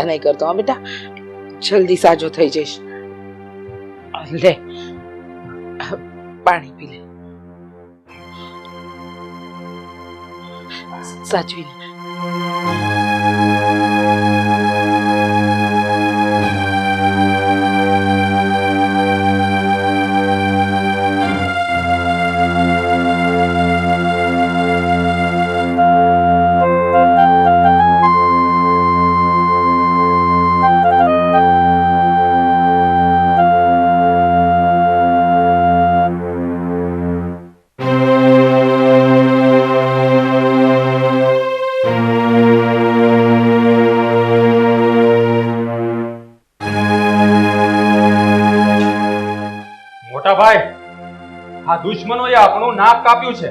ચિંતા નહીં કરતો. હા બેટા. જલ્દી સાજો થઈ જઈશ. લે. પાણી પી લે. સાચવી આપણું નાક કાપ્યું છે.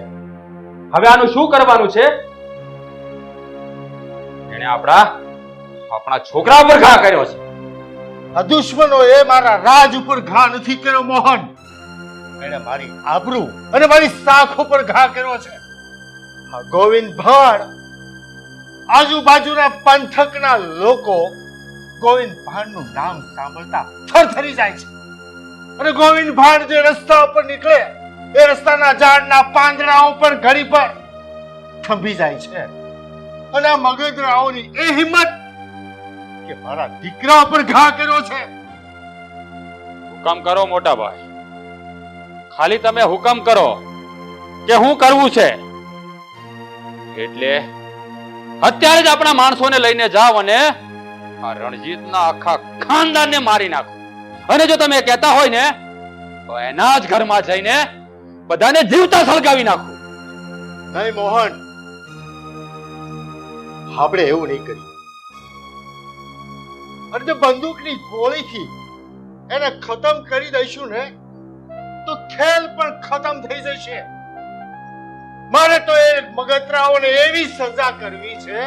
હવે આનું શું કરવાનું છે? એને આપણા આપણા છોકરા પર ઘા કર્યો છે. દુશ્મનો એ મારા રાજ ઉપર ઘા નથી કર્યો, મોહન. એને મારી આબરૂ અને મારી સાખ ઉપર ઘા કર્યો છે. આ ગોવિંદ ભાણ આજુબાજુના પંથકના લોકો ગોવિંદ ભાણનું નામ સાંભળતા થરથરી જાય છે. અને ગોવિંદ ભાણ જે રસ્તા ઉપર નીકળે એ રસ્તાના ઝાડના પાંદડાઓ પણ ઘડી પર થંભી જાય છે. અને મગજરાઓની એ હિંમત કે મારા દીકરા પર ઘા કર્યો છે. હુકમ કરો મોટા ભાઈ. ખાલી તમે હુકમ કરો કે હું કરવું છે. એટલે અત્યારે જ આપણા માણસોને લઈને જાવ અને આ રણજીતના આખા ખાનદાનને મારી નાખો. અને જો તમે કહેતા હોય ને, તો એના જ ઘરમાં જઈને બધાને જીવતા સળગાવી નાખો. નહીં મોહન. આપણે એવું નહીં કર્યું અને જો બંદૂકની ગોળીથી એને ખતમ કરી દઈશું ને તો ખેલ પણ ખતમ થઈ જશે. મારે તો એ મગતરાઓને એવી સજા કરવી છે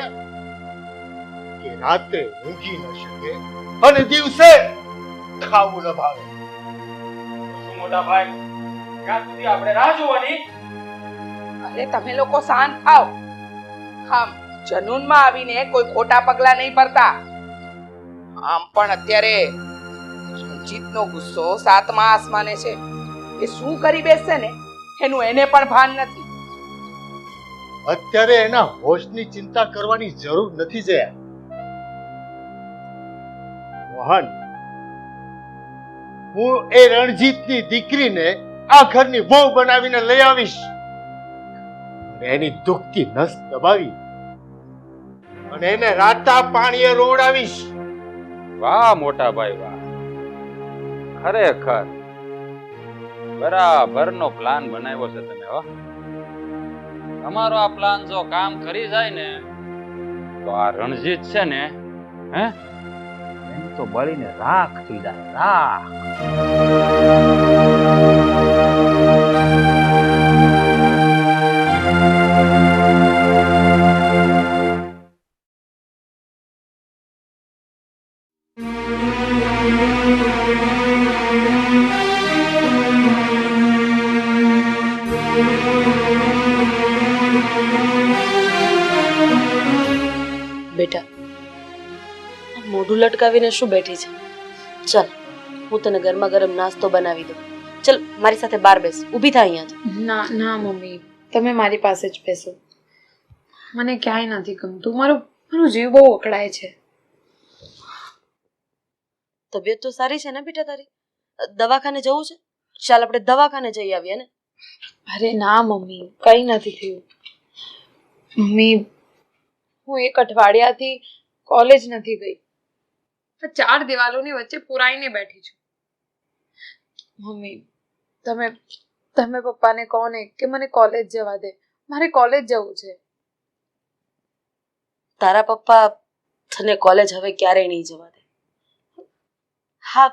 કે રાતે ઊંઘી ન શકે અને દિવસે ખાવું ન ભાવે. મોટા ભાઈ? ક્યાં સુધી આપણે રાહ જોવાની. અરે તમે લોકો શાંત થાઓ. આમ જનૂનમાં આવીને કોઈ ખોટા પગલા નહીં ભરતા. આમ પણ અત્યારે રણજીતનો ગુસ્સો સાતમા આસમાને છે. એ શું કરી બેસશે ને? એનું એને પણ ભાન નથી. અત્યારે એના હોશની ચિંતા કરવાની જરૂર નથી જયા મોહન હું એ રણજીતની દીકરીને આ ઘરની વહુ બનાવીને લઈ આવીશ. એની દુખતી નસ દબાવી અને એને રાતા પાણીએ રોડાવીશ વાહ, મોટા ભાઈ, વાહ. ખરેખર. બરાબર નો પ્લાન બનાવ્યો છે તમે, હો. તમારો આ પ્લાન જો કામ કરી જાય ને, તો આ રણજીત છે ને, હે? તો બળીને રાખ થઈ જાય રાખ. બેટા મોઢું લટકાવીને શું બેઠી છે? ચલ હું તને ગરમા ગરમ નાસ્તો બનાવી દઉં. ચલ મારી સાથે બાર બેસ ઊભી થા અહીંયા ના ના મમ્મી. તમે મારી પાસે જ બેસો. મને ક્યાંય નથી ગમતું. મારું મારું જીવ બહુ અકળાય છે. તબિયત તો સારી છે ને બેટા તારી? દવાખાને જવું છે? ચાલ આપણે દવાખાને જઈ આવીએ ને? અરે ના મમ્મી. કંઈ નથી થયું. મમ્મી હું એક અઠવાડિયાથી કોલેજ નથી ગઈ. ચાર દિવાલોની વચ્ચે પુરાઈને બેઠી છું. મમ્મી તમે તમે પપ્પાને કહો ને કે મને કોલેજ જવા દે. મારે કોલેજ જવું છે. તારા પપ્પા તને કોલેજ હવે ક્યારેય નહીં જવા દે. હા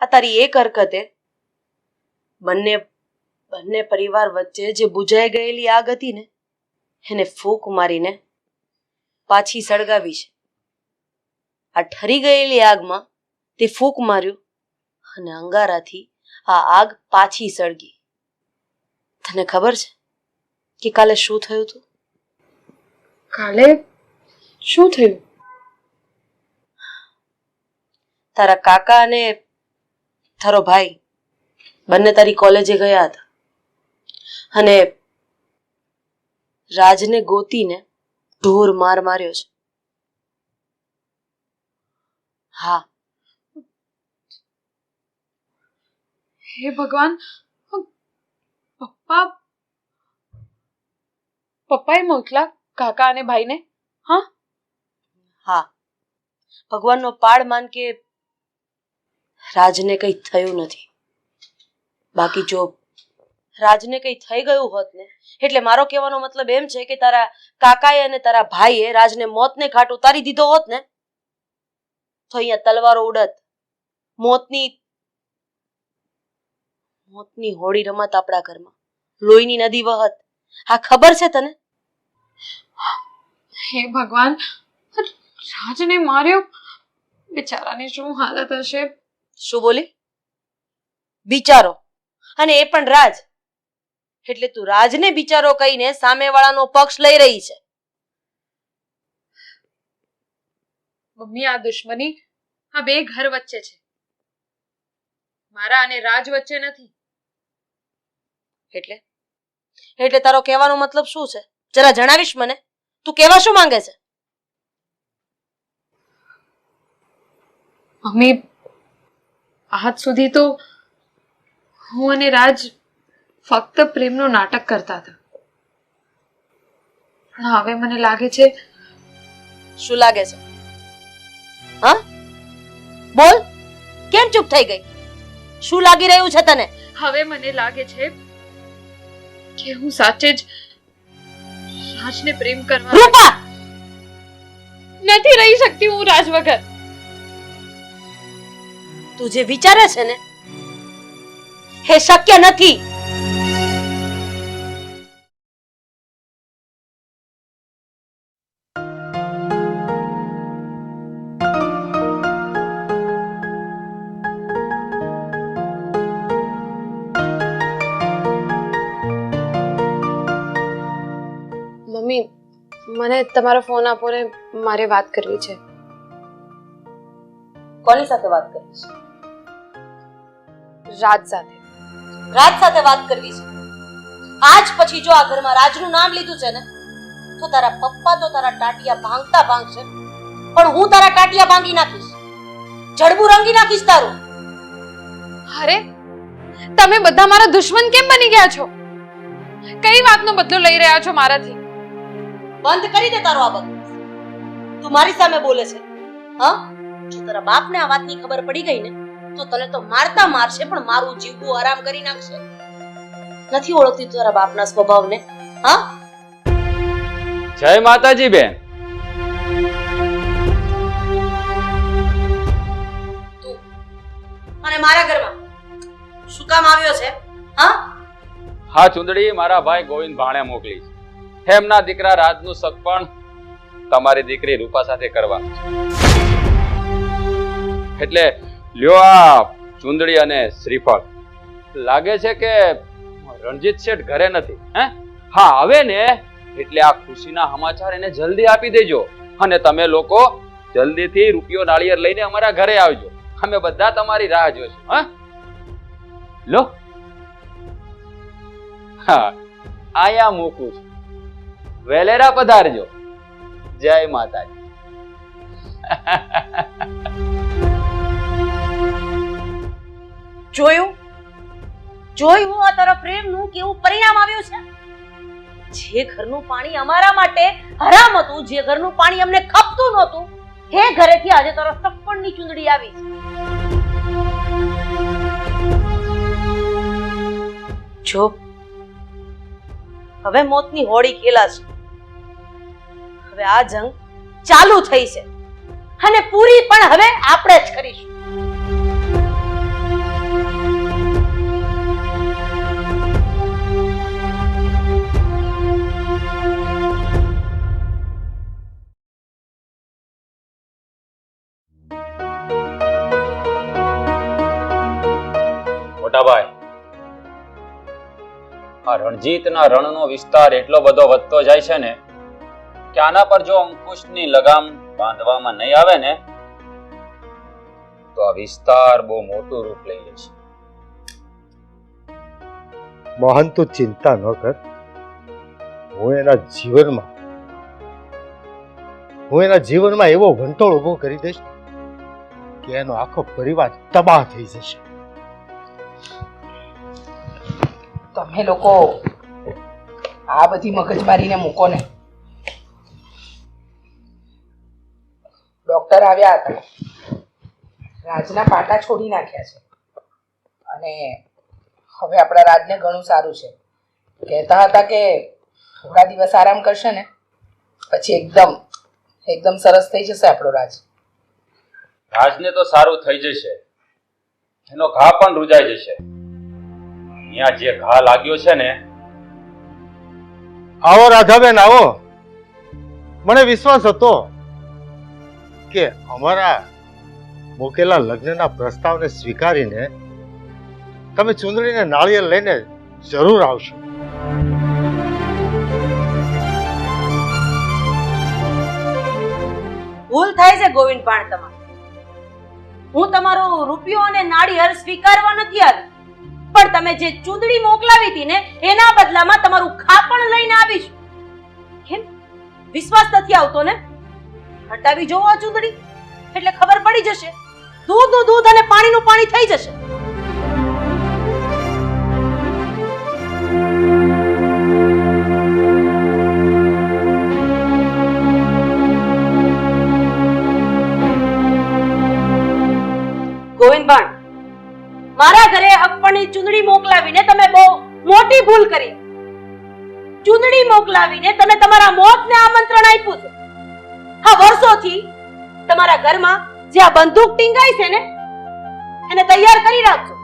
આ તારી એક હરકતે બંને બંને પરિવાર વચ્ચે જે બુજાઈ ગયેલી આગ હતી ને એને ફૂંક મારીને પાછી સળગાવી છે આ ઠરી ગયેલી આગમાં તે ફૂંક માર્યું અને અંગારાથી આ આગ પાછી સળગી. તને ખબર છે કે કાલે શું થયું હતું? કાલે? શું થયું? તારા કાકા અને તારો ભાઈ બંને તારી કોલેજે ગયા હતા. અને રાજને ગોતીને ઢોર માર માર્યો છે. હા. હે ભગવાન પપ્પા પપ્પાએ મોકલા કાકા અને ભાઈને? હા? હા. ભગવાનનો પાડ માન કે રાજને કંઈ થયું નથી. બાકી જો રાજને કંઈ થઈ ગયું હોત ને એટલે મારો કહેવાનો મતલબ એમ છે કે તારા કાકાએ અને તારા ભાઈએ રાજને મોતને ઘાટ ઉતારી દીધો હોત ને તો અહીંયા તલવારો ઉડત. મોતની મોતની હોળી રમત આપણા ઘરમાં. લોહીની નદી વહત. આ ખબર છે તને? હે ભગવાન રાજને માર્યો? બિચારાની શું હાલત હશે? શું બોલી? બિચારો. અને એ પણ રાજ. એટલે તું રાજને બિચારો કહીને સામેવાળાનો પક્ષ લઈ રહી છે. મમ્મી આ દુશ્મની આ બે ઘર વચ્ચે છે. મારા અને રાજ વચ્ચે નથી. એટલે? એટલે તારો કહેવાનો મતલબ શું છે? જરા જણાવીશ મને? તું કહેવા શું માંગે છે? મમ્મી આજ સુધી તો હું અને રાજ ફક્ત પ્રેમનું નાટક કરતા હતા. પણ હવે મને લાગે છે શું લાગે છે? હા? બોલ કેમ ચૂપ થઈ ગઈ? શું લાગી રહ્યું છે તને? હવે મને લાગે છે કે હું સાચે જ રાજને પ્રેમ કરવા રૂપા! નથી રહી શકતી હું રાજ વગર. તું જે વિચારે છે ને એ શક્ય નથી. મને તમારો ફોન આપો ને મારે વાત કરવી છે. કોની સાથે વાત કરીશ રાજ સાથે. રાજ સાથે વાત કરવી છે? આજ પછી જો આ ઘરમાં રાજનું નામ લીધું છે ને તો તારા પપ્પા તો તારા ટાટિયા ભાંગતા ભાંગશે પણ હું તારા ટાટિયા ભાંગી નાખીશ. જડબું રંગી નાખીશ તારું. અરે તમે બધા મારા દુશ્મન કેમ બની ગયા છો? કઈ વાતનો બદલો લઈ રહ્યા છો મારાથી? બંધ કરી દે તારો આ બકવાસ તું મારી સામે બોલે છે. હા? જો તારા બાપને આ વાતની ખબર પડી ગઈ ને તો તને તો મારતા મારશે પણ મારું જીવવું આરામ કરી નાખશે. નથી ઓળખતી તારા બાપના સ્વભાવને. હા? જય માતાજી બેન. તું અને મારા ઘરમાં શું કામ આવ્યો છે? હા? હા ચુંદડી મારા ભાઈ ગોવિંદ ભાણે મોકલી છે. એમના દીકરા રાજનું સગપણ તમારી દીકરી રૂપા સાથે કરવાનું એટલે લ્યો આ ચુંદડી અને શ્રીફળ. લાગે છે કે રણજીત શેઠ ઘરે નથી, હે? હા, આવે ને, એટલે આ ખુશીના સમાચાર એને જલ્દી આપી દેજો અને તમે લોકો જલ્દીથી રૂપિયો નાળિયેર લઈને અમારા ઘરે આવજો. અમે બધા તમારી રાહ જોઈશું હા? લો. હા, આયા મૂકું છું. વેલેરા પધારજો. જય માતાજી. જોયું? જોયું આ તારા પ્રેમનું કેવું પરિણામ આવ્યું છે? જે ઘરનું પાણી અમારા માટે હરામ હતું, જે ઘરનું પાણી અમને ખપતું નહોતું હે ઘરેથી આજે તારા સપણની ચૂંદડી આવી જો, હવે મોતની હોળી ખેલાશે. હવે આ જંગ ચાલુ થઈ છે. અને પૂરી પણ હવે આપણે જ કરીશું. મોટાભાઈ, આ રણજીતના રણનો વિસ્તાર એટલો બધો વધતો જાય છે ને કે આના પર જો અંકુશની લગામ બાંધવામાં નહીં આવે ને તો આ વિસ્તાર બહુ મોટું રૂપ લઈ લેશે મોહન તું ચિંતા ન કર. હું એના જીવનમાં હું એના જીવનમાં એવો વંટોળ ઊભો કરી દઈશ કે એનો આખો પરિવાર તબાહ થઈ જશે. તમે લોકો આ બધી મગજમારીને મૂકો ને. ડોક્ટર આવ્યા હતા. રાજના પાટા છોડી નાખ્યા છે. અને હવે આપણા રાજને ઘણું સારું છે. કહેતા હતા કે થોડા દિવસ આરામ કરશે ને પછી એકદમ એકદમ સરસ થઈ જશે આપણો રાજ. રાજને તો સારું થઈ જશે. એનો ઘા પણ રૂજાઈ જશે. અહીંયા જે ઘા લાગ્યો છે ને આવો રાધાબેન આવો. મને વિશ્વાસ હતો. કે અમારા મૂકેલા લગ્નના પ્રસ્તાવને સ્વીકારીને તમે ચુંદડીને નાળિયેર લઈને જરૂર આવશો. ભૂલ થાય છે ગોવિંદ પાણ તમારી. હું તમારો રૂપિયો અને નાળિયેર સ્વીકારવા નથી આવી. પણ તમે જે ચૂંદડી મોકલાવી હતી ને, એના બદલામાં તમારું ખાપણ લઈને આવીશ. કેમ? વિશ્વાસ નથી આવતો ને? હટાવી જોવો આ ચૂંદડી. એટલે ખબર પડી જશે. દૂધનું દૂધ અને પાણીનું પાણી થઈ જશે. ગોવિંદભાણ મારા ઘરે અપ્પણની ચૂંદડી મોકલાવીને તમે બહુ મોટી ભૂલ કરી. ચૂંદડી મોકલાવીને તમે તમારા મોતને આમંત્રણ આપ્યું છે. હા વર્ષોથી તમારા ઘરમાં જે આ બંદૂક ટીંગાઈ છે ને, એને તૈયાર કરી રાખજો.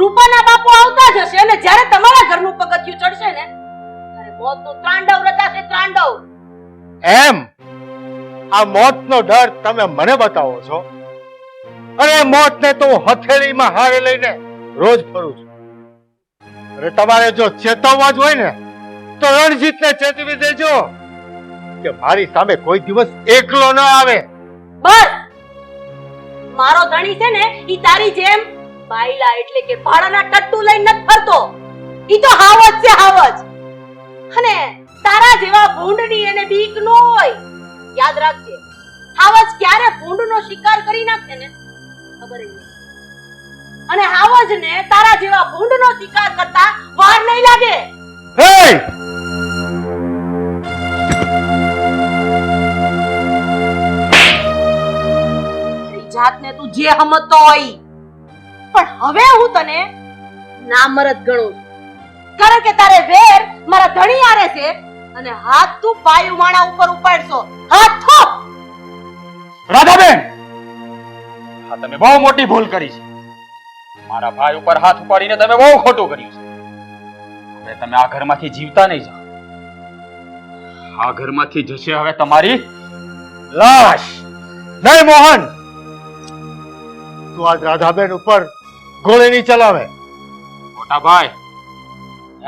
રૂપાના બાપુ આવતા જ હશે અને જ્યારે તમારા ઘરનું પગથિયું ચડશે ને, ત્યારે મોતનો ત્રાંડવ રચાશે, ત્રાંડવ. એમ? આ મોતનો ડર તમે મને બતાવો છો? અને મોતને તો હથેળીમાં હારે લઈને રોજ ફરું છું. અરે તમારે જો ચેતવવા જ હોય ને, તો રણજીતને ચેતવી દેજો. કે મારી સામે કોઈ દિવસ એકલો ન આવે. બસ! મારો ધણી છે ને ઈ તારી જેમ બાયલા એટલે કે ભાડાના ટટ્ટુ લઈને નથી ફરતો. ઈ તો હાવજ છે હાવજ. અને તારા જેવા ભૂંડની એને બીક ન હોય. યાદ રાખજે હાવજ ક્યારે ભૂંડનો શિકાર કરી નાખે ને? ખબર ય અને હાવજ ને તારા જેવા ભૂંડનો શિકાર કરતા વાર નહીં લાગે. હે જાતને તું જે હમતો હોય. પણ હવે હું તને નામરદ ગણું. કારણ કે તારે વેર મારા ધણી આરે છે અને હાથ તું પાયુ માણા ઉપર ઉપાડશો. હાથ થોપ! રાધાબેન! હા, તમે બહુ મોટી ભૂલ કરી છે. મારા ભાઈ ઉપર હાથ ઉપાડીને તમે બહુ ખોટું કર્યું છે. હવે તમે આ ઘરમાંથી જીવતા નહીં જાઓ. આ ઘરમાંથી જશે હવે તમારી લાશ. નહીં મોહન! તું આજ રાધાબેન ઉપર ગોળી નહીં ચલાવે. મોટા ભાઈ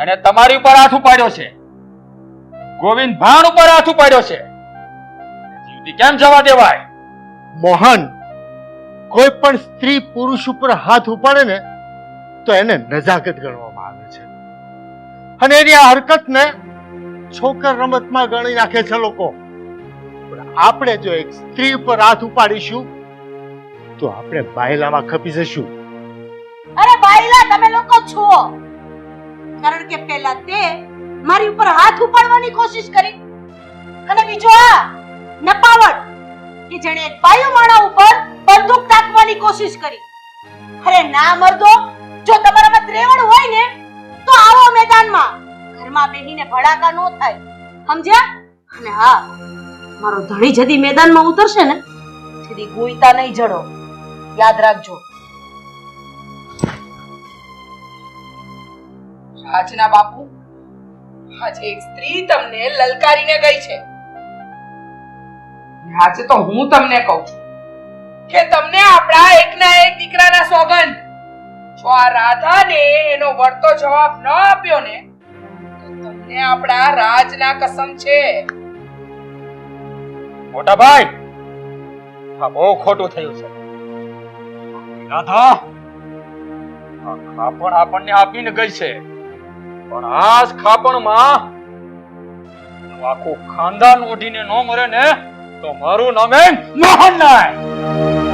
એને તમારી ઉપર હાથ ઉપાડ્યો છે. ગોવિંદ ભાણ ઉપર હાથ ઉપાડ્યો છે. જીવતી કેમ જવા દેવાય? મોહન કોઈ પણ સ્ત્રી પુરુષ ઉપર હાથ ઉપાડે ને તો એને નજાકત ગણવામાં આવે છે. અને એની આ હરકતને છોકર રમતમાં ગણી નાખે છે લોકો. પણ આપણે જો એક સ્ત્રી ઉપર હાથ ઉપાડીશું તો આપણે બાયલામાં ખપી જશું. અરે બાયલા, તમે લોકો છો. કારણ કે પહેલા તે મારી ઉપર હાથ ઉપાડવાની કોશિશ કરી. અને બીજો આ નપાવટ કે જેણે એક બાયો માણા ઉપર બંદૂક તાકવાની કોશિશ કરી. અરે ના, મરદો, જો તમારામાં ત્રેવડ હોય ને, તો આવો મેદાનમાં. ઘરમાં બેહીને ભડાકા નો થાય. સમજ્યા? અને હા, મારો ધણી જદી મેદાનમાં ઉતરશે ને, તેથી ગોઈતા નહીં જડો. યાદ રાખજો. રાજના બાપુ, આજે એક સ્ત્રી તમને લલકારીને ગઈ છે. આજે તો હું તમને કહું છું કે તમને આપણા એકના એક દીકરાના સોગંદ. જો આ રાધાને એનો વળતો જવાબ ન આપ્યો ને, તો તમને આપણા રાજના કસમ છે. મોટા ભાઈ આ બહુ ખોટું થયું છે. રાધા! આ ખાપણ આપણને આપીને ગઈ છે. પણ આ જ ખાપણમાં આખું ખાનદાન ઓઢીને ન મરે ને તો મારું નામે મોહનલાલ!